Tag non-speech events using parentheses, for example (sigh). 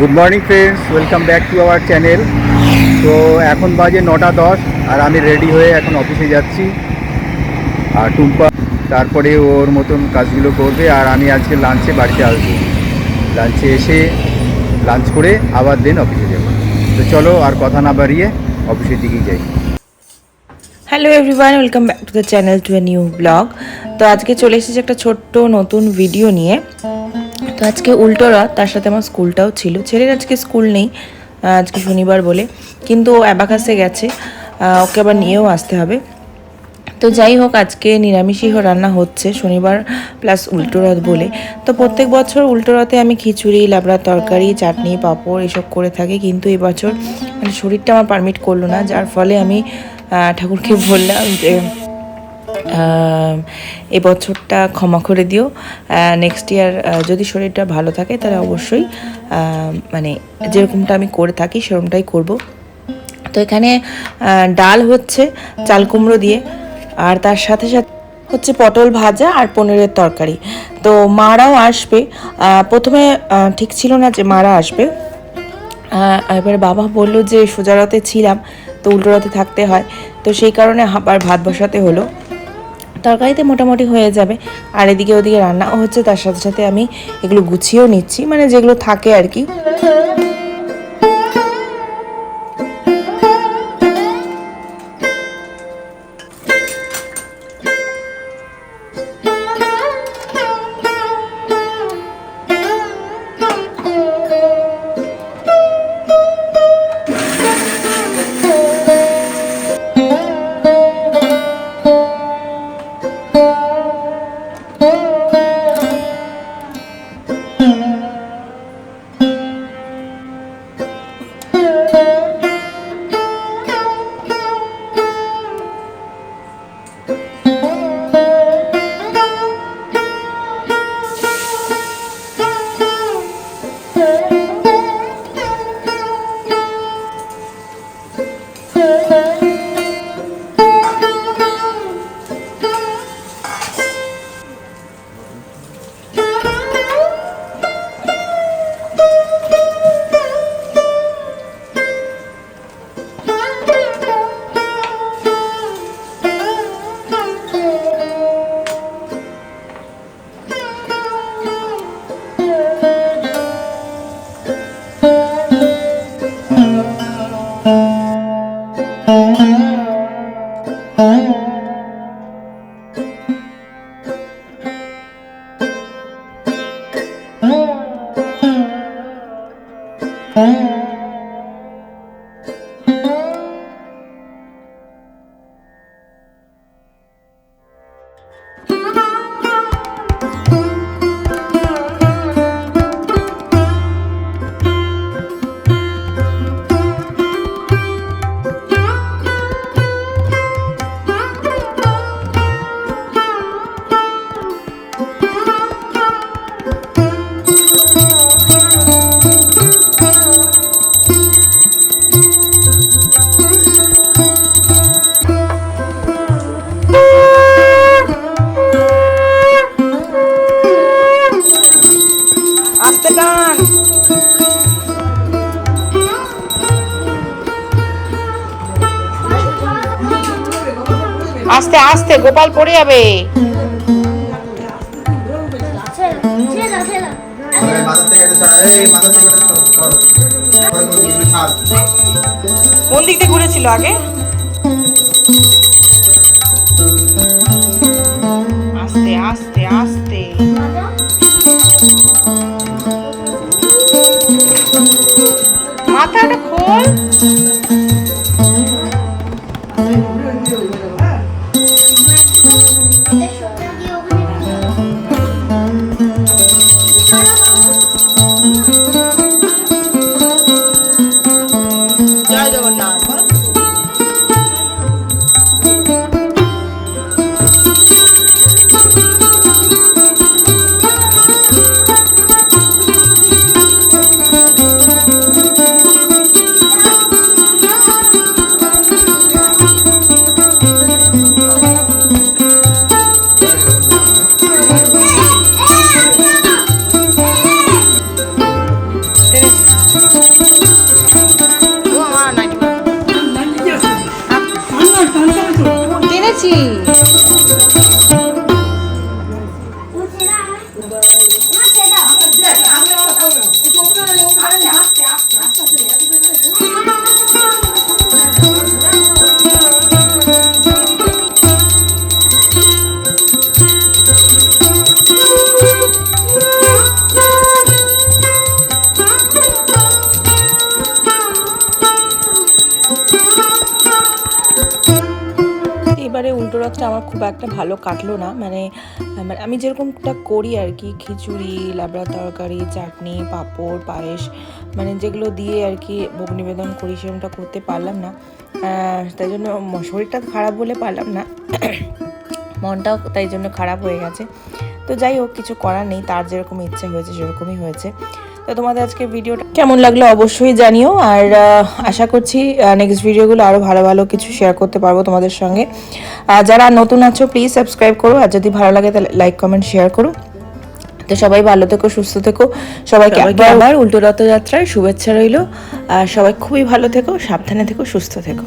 Good morning friends welcome back to our channel তো এখন বাজে নটা দশ, আর আমি রেডি হয়ে এখন অফিসে যাচ্ছি। আর টুম্পা তারপরে ওর মতন কাজগুলো করবে, আর আমি আজকে লাঞ্চে বাড়িতে আসব। লাঞ্চে এসে লাঞ্চ করে আবার দেন অফিসে যাব। তো চলো আর কথা না বাড়িয়ে অফিসের দিকেই যাই। Hello everyone welcome back to the channel to a new blog তো আজকে চলে এসেছি একটা ছোট্ট নতুন ভিডিও নিয়ে। তো আজকে উল্টো রাত, তার সাথে আমার স্কুলটাও ছিল। ছেলের আজকে স্কুল নেই আজকে শনিবার বলে। কিন্তু ও অ্যাবাকাসে গেছে ওকে আবার নিয়েও আসতে হবে। তো যাই হোক, আজকে নিরামিষই রান্না হচ্ছে, শনিবার প্লাস উল্টো রথ বলে। তো প্রত্যেক বছর উল্টো রথে আমি খিচুড়ি লাবড়া তরকারি, চাটনি, পাঁপড় এসব করে থাকি। কিন্তু এবছর মানে শরীরটা আমার পারমিট করল না, যার ফলে আমি ঠাকুরকে বললাম যে আহ, এ বছরটা ক্ষমা করে দিও। নেক্সট ইয়ার যদি শরীরটা ভালো থাকে তাহলে অবশ্যই মানে যেরকমটা আমি করে থাকি সেরকমটাই করব। তো এখানে ডাল হচ্ছে চাল কুমড়ো দিয়ে আর তার সাথে সাথে হচ্ছে পটল ভাজা আর পনিরের তরকারি। তো মারাও আসবে। প্রথমে ঠিক ছিল না যে মারা আসবে। এবার বাবা বলল যে সোজারতে ছিলাম তো উল্টোরতে থাকতে হয়। তো সেই কারণে আবার ভাত বসাতে হলো। তরকারিতে মোটামুটি হয়ে যাবে। আর এদিকে ওদিকে রান্নাও হচ্ছে, তার সাথে সাথে আমি এগুলো গুছিয়েও নিচ্ছি। মানে যেগুলো থাকে আর কি। আস্তে আস্তে আস্তে, গোপাল পড়ে যাবে। কোন দিক দিয়ে ঘুরেছিল আগে? আস্তে আস্তে আস্তে। মাথাটা খোল। পেরেছি রথটা আমার খুব একটা ভালো কাটলো না। মানে মানে আমি যেরকমটা করি আর কি, খিচুড়ি, লাবড়া তরকারি, চাটনি, পাঁপড়, পায়েস মানে যেগুলো দিয়ে আর কি ভোগ নিবেদন করি সেরকমটা করতে পারলাম না। তাই জন্য শরীরটা খারাপ বলে পারলাম না। (coughs) মনটাও তাই জন্য খারাপ হয়ে গেছে। তো যাই হোক, কিছু করার নেই, তার যেরকম ইচ্ছে হয়েছে, সেরকমই হয়েছে। তো তোমাদের আজকে ভিডিওটা কেমন লাগল অবশ্যই জানিও। আর আশা করছি নেক্সট ভিডিওগুলো আরও ভালো ভালো কিছু শেয়ার করতে পারব তোমাদের সঙ্গে। আর যারা নতুন আছো প্লিজ সাবস্ক্রাইব করো। আর যদি ভালো লাগে তাহলে লাইক কমেন্ট শেয়ার করো। তো সবাই ভালো থেকো সুস্থ থেকো। সবাইকে আবার উল্টো রথযাত্রায় শুভেচ্ছা রইল। আর সবাই খুবই ভালো থেকো সাবধানে থেকো সুস্থ থেকো।